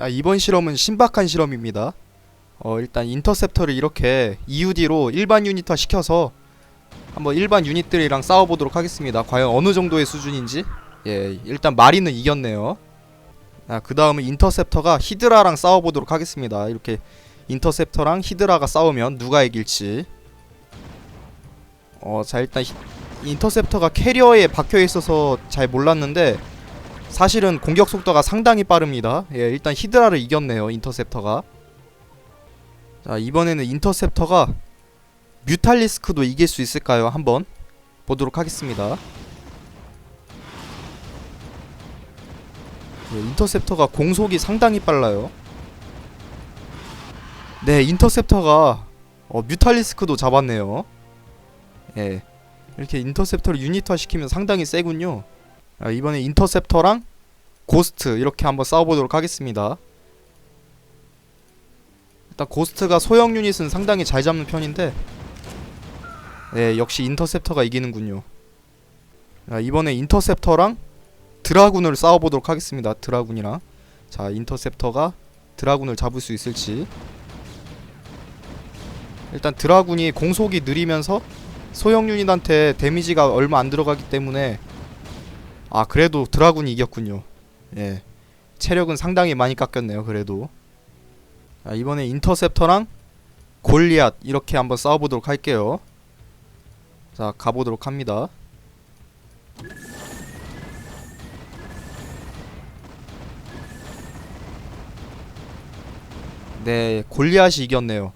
자, 이번 실험은 신박한 실험입니다. 어, 일단 인터셉터를 이렇게 EUD로 일반 유닛화 시켜서 한번 일반 유닛들이랑 싸워보도록 하겠습니다. 과연 어느 정도의 수준인지. 예, 일단 마리는 이겼네요. 아, 그 다음은 인터셉터가 히드라랑 싸워보도록 하겠습니다. 이렇게 인터셉터랑 히드라가 싸우면 누가 이길지. 어, 자, 일단 히, 인터셉터가 캐리어에 박혀 있어서 잘 몰랐는데 사실은 공격 속도가 상당히 빠릅니다. 예, 일단 히드라를 이겼네요. 인터셉터가. 자, 이번에는 인터셉터가 뮤탈리스크도 이길 수 있을까요? 한번 보도록 하겠습니다. 예, 인터셉터가 공속이 상당히 빨라요. 네, 인터셉터가 어, 뮤탈리스크도 잡았네요. 예. 이렇게 인터셉터를 유닛화 시키면 상당히 세군요. 아, 이번에 인터셉터랑 고스트 이렇게 한번 싸워보도록 하겠습니다. 일단 고스트가 소형 유닛은 상당히 잘 잡는 편인데 네 역시 인터셉터가 이기는군요. 아, 이번에 인터셉터랑 드라군을 싸워보도록 하겠습니다. 드라군이랑 자 인터셉터가 드라군을 잡을 수 있을지 일단 드라군이 공속이 느리면서 소형 유닛한테 데미지가 얼마 안 들어가기 때문에 아 그래도 드라군이 이겼군요. 예. 체력은 상당히 많이 깎였네요 그래도. 자, 이번에 인터셉터랑 골리앗 이렇게 한번 싸워보도록 할게요. 자 가보도록 합니다. 네 골리앗이 이겼네요.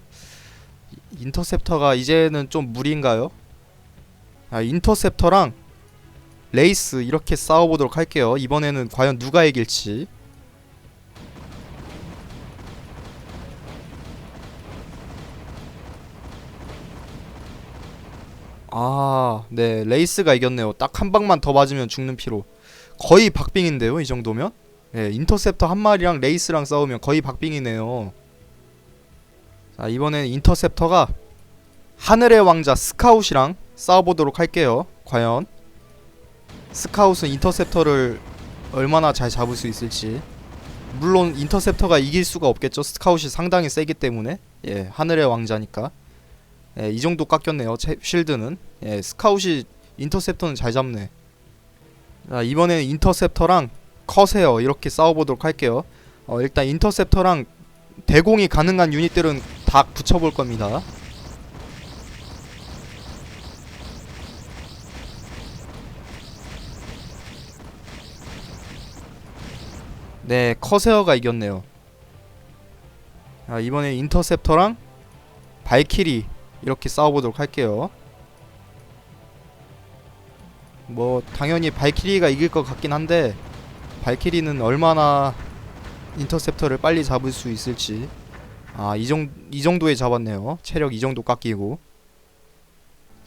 인터셉터가 이제는 좀 무리인가요? 아 인터셉터랑 레이스 이렇게 싸워보도록 할게요. 이번에는 과연 누가 이길지. 아, 네, 레이스가 이겼네요. 딱 한 방만 더 맞으면 죽는 피로. 거의 박빙인데요, 이 정도면? 네, 인터셉터 한 마리랑 레이스랑 싸우면 거의 박빙이네요. 자, 이번엔 인터셉터가 하늘의 왕자 스카웃이랑 싸워보도록 할게요. 과연 스카웃은 인터셉터를 얼마나 잘 잡을 수 있을지. 물론 인터셉터가 이길 수가 없겠죠. 스카웃이 상당히 세기 때문에. 예 하늘의 왕자니까. 예, 이 정도 깎였네요. 채, 쉴드는. 예 스카웃이 인터셉터는 잘 잡네. 자 이번에는 인터셉터랑 커세어 이렇게 싸워보도록 할게요. 어 일단 인터셉터랑 대공이 가능한 유닛들은 다 붙여볼 겁니다 네, 커세어가 이겼네요. 아, 이번에 인터셉터랑 발키리 이렇게 싸워보도록 할게요. 뭐 당연히 발키리가 이길 것 같긴 한데 발키리는 얼마나 인터셉터를 빨리 잡을 수 있을지 아 이 정, 이 정도에 잡았네요. 체력 이 정도 깎이고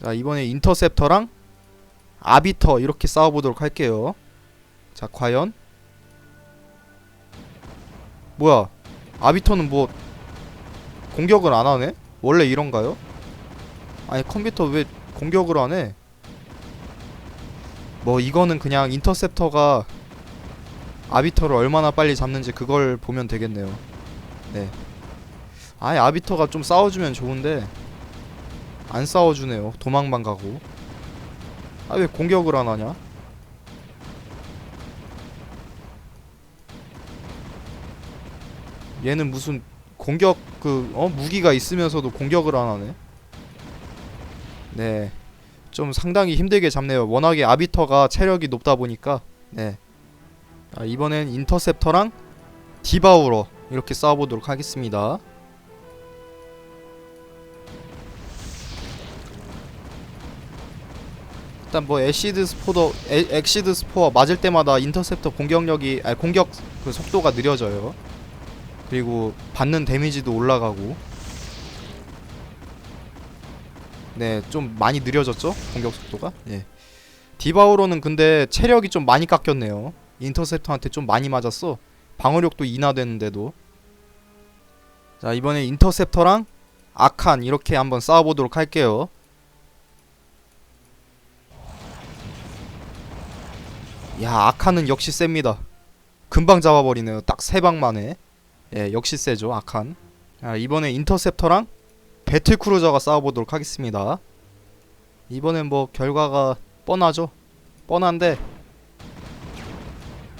자 이번에 인터셉터랑 아비터 이렇게 싸워보도록 할게요. 자 과연 뭐야 아비터는 뭐 공격을 안 하네? 원래 이런가요? 아니 컴퓨터 왜 공격을 안 해? 뭐 이거는 그냥 인터셉터가 아비터를 얼마나 빨리 잡는지 그걸 보면 되겠네요 네 아예 아비터가 좀 싸워주면 좋은데 안 싸워주네요 도망만 가고 아 왜 공격을 안 하냐? 얘는 무슨 공격 그 어 무기가 있으면서도 공격을 안 하네. 네. 좀 상당히 힘들게 잡네요. 워낙에 아비터가 체력이 높다 보니까 네. 아, 이번엔 인터셉터랑 디바우러 이렇게 싸워보도록 하겠습니다. 일단 뭐 애시드 스포더 에, 엑시드 스포어 맞을 때마다 인터셉터 공격력이 아 공격 그 속도가 느려져요. 그리고 받는 데미지도 올라가고. 네 좀 많이 느려졌죠? 공격 속도가? 예. 디바우로는 근데 체력이 좀 많이 깎였네요. 인터셉터한테 좀 많이 맞았어. 방어력도 인하되는데도. 자 이번에 인터셉터랑 아칸 이렇게 한번 싸워보도록 할게요. 야 아칸은 역시 셉니다. 금방 잡아버리네요. 딱 세 방 만에 예, 역시 세죠 아칸. 아, 이번에 인터셉터랑 배틀크루저가 싸워보도록 하겠습니다. 이번엔 뭐 결과가 뻔하죠. 뻔한데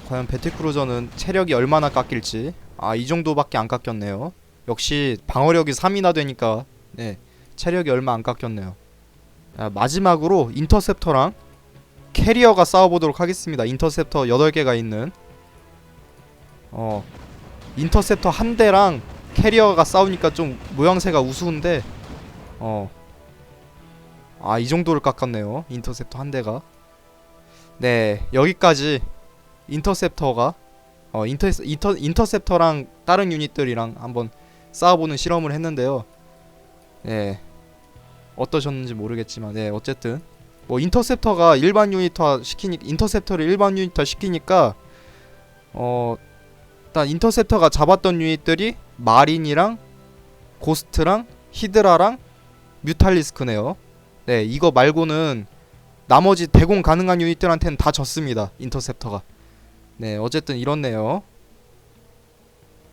과연 배틀크루저는 체력이 얼마나 깎일지 아 이 정도밖에 안 깎였네요. 역시 방어력이 3이나 되니까 네 체력이 얼마 안 깎였네요. 아, 마지막으로 인터셉터랑 캐리어가 싸워보도록 하겠습니다. 인터셉터 8개가 있는 어 인터셉터 한 대랑 캐리어가 싸우니까 좀 모양새가 우스운데 어. 아, 이 정도를 깎았네요. 인터셉터 한 대가. 네, 여기까지 인터셉터가 어, 인터 인터 인터셉터랑 다른 유닛들이랑 한번 싸워보는 실험을 했는데요. 네. 어떠셨는지 모르겠지만 네, 어쨌든 뭐 인터셉터가 일반 유닛화 시키니 인터셉터를 일반 유닛화 시키니까 어 일단 인터셉터가 잡았던 유닛들이 마린이랑 고스트랑 히드라랑 뮤탈리스크네요. 네, 이거 말고는 나머지 대공 가능한 유닛들한테는 다 졌습니다. 인터셉터가. 네, 어쨌든 이렇네요.